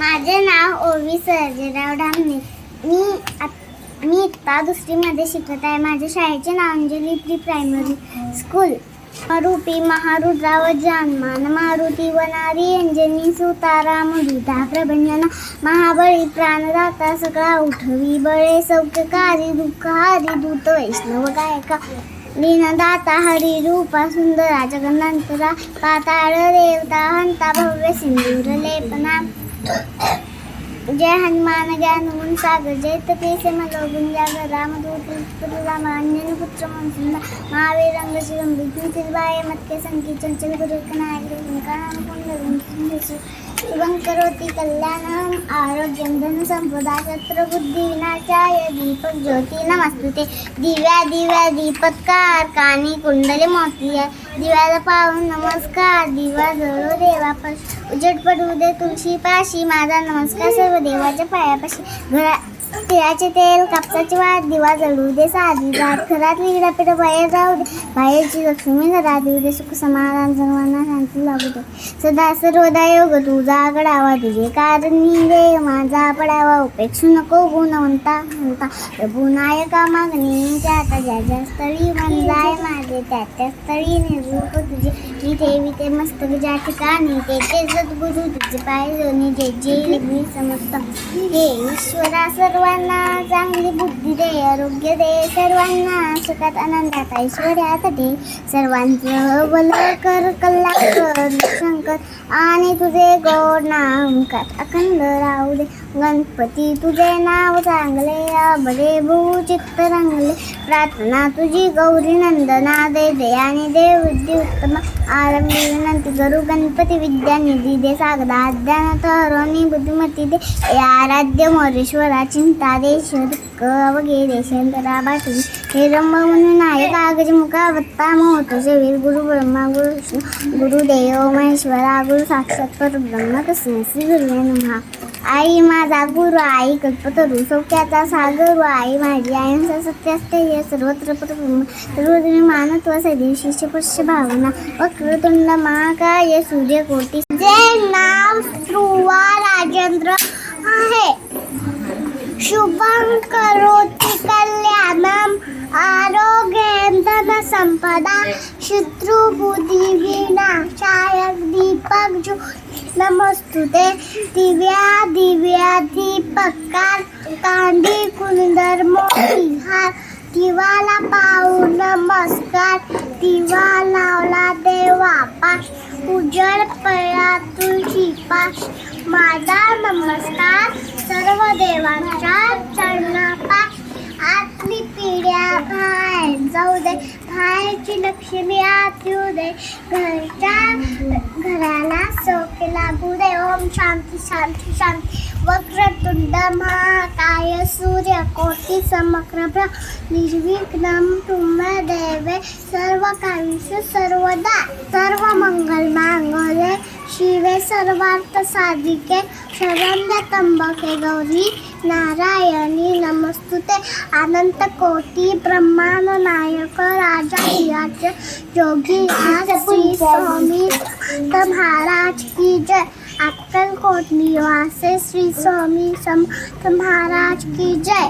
माझे नाव ओवी सर्जेराव डांगणे मी आत- मी इत्ता दुसरीमध्ये शिकत आहे. माझ्या शाळेचे नाव Anjali pre primary school. Roopi Maharudra व जानमान मारुती वनारी अंजनी सुतारा मुदिता प्रभंजना महाबळी प्राणदाता सगळा उठवी बळे सौख्यकारी दुःखहारी दूत वैष्णव गायका दीनदाता हरी रूपा सुंदरा जगन्नाथरा पाताळ देवता हंता भव्य सिंदूर लेपना. जय हनुमान ज्ञान गुण सागर जय तपेसे मलोगुण जागर रामदूत राम अंजन पुत्र मनसुंद महावीर रंग शिवम विष्णू बाय मतके संकी चंचल गुरु नायक शुभं करोति कल्याणम् आरोग्यं धन संपदा शत्र बुद्धी विनाशाय दीपक ज्योती नमस्तुते। दिव्या दिव्या दीपत्कार कानी कुंडले मोती दिव्याला पाहून नमस्कार. दिवा जळू देवापाशी. उजेड पडू दे तुळशी पाशी माझा नमस्कार सर्व देवाच्या पायापाशी. घरा तिळाचे तेल कापसाची वाट दिवा जळू दे साधी जात घरातली विडापीठ बाहेर जाऊ दे. बाहेरची लक्ष्मी घरात येऊ दे सुख समाधान सर्वांना शांती लागू दे. सदा सर्वदा योग तुझा आगडावा तुझे कारणी रे. माझा पडावा उपेक्षू नको गुणवंता म्हणता प्रभू नायका मागणी आता ज्या ज्या स्थळी मंदाय माझे त्या त्या स्थळी निरूप तुझे. मी ठेवी ते मस्तक ज्या ठिकाणी ते ते सद्गुरु तुझे पाय जोनी जे जे मी समजत हे ईश्वरा सर्वांना चांगली बुद्धी दे आरोग्य दे सर्वांना सुखात आनंदात ऐश्वर्यासाठी सर्वांचं बल कर कल्याण शंकर. आणि तुझे गोड नाम अखंड राहू दे. गणपती तुझे नाव चांगले बरे चित्त रंगले. प्रार्थना तुझी गौरी नंदना दे दयाने आणि दे बुद्धी उत्तम. आरंभी विनंती गुरु गणपती विद्या निधी दे. सागदा अध्यान तरोनी बुद्धिमती दे. आराध्य मोरेश्वरा चिंता दे दुःख वगैरे शंकरा बाटली हे रंभ म्हणून नायक आगज मुखा वत्ता मोहतो गुरु ब्रह्मा गुरु विष्णू गुरुदेव महेश्वरा गुरु साक्षात परब्रह्म तस्मै श्री गुरुवे नमः. आई माझा गुरु आई कल्पतरू सौख्याचा सागर आई माझी आयंसा सत्य असते हे सर्वत्र परब्रह्म सर्वत्र मानत सैदी शिष्य पश्य भावना वक्रतुंड महाकाय सूर्यकोटी. जे नाव ध्रुवा राजेंद्र आहे. शुभं करोति कल्याणम् आरोग्यं धनसम्पदा शत्रुबुद्धिविनाशाय दीपक जो नमस्तुते. दिव्या दिव्या दीपकार कांदी कुंदर मोहार दिवाला पाहू नमस्कार. दिवा लावला देवा पाश. उजळ पळा तुळशी पाश. माझा नमस्कार सर्व देवांच्या चरणापाश. आतली पिढ्या बाहेर जाऊ दे. बाहेरची लक्ष्मी आत येऊ दे घरच्या घराला सोप लागू दे. ओम शांती शांती शांती. वक्रतुंड महाकाय सूर्य कोटी समग्र निर्विघ्नम तुम देवे. सर्व कांश सर्वदा सर्व मंगल मांगले. शिवे सर्वार्थ साधिके शरण्य तंबके गौरी नारायणी नमस्तुते. अनंत कोटी ब्रह्मांड नायक राजा हिराज योगी श्री स्वामी महाराज की जय. अक्कलकोट निवासे श्री स्वामी समर्थ महाराज की जय.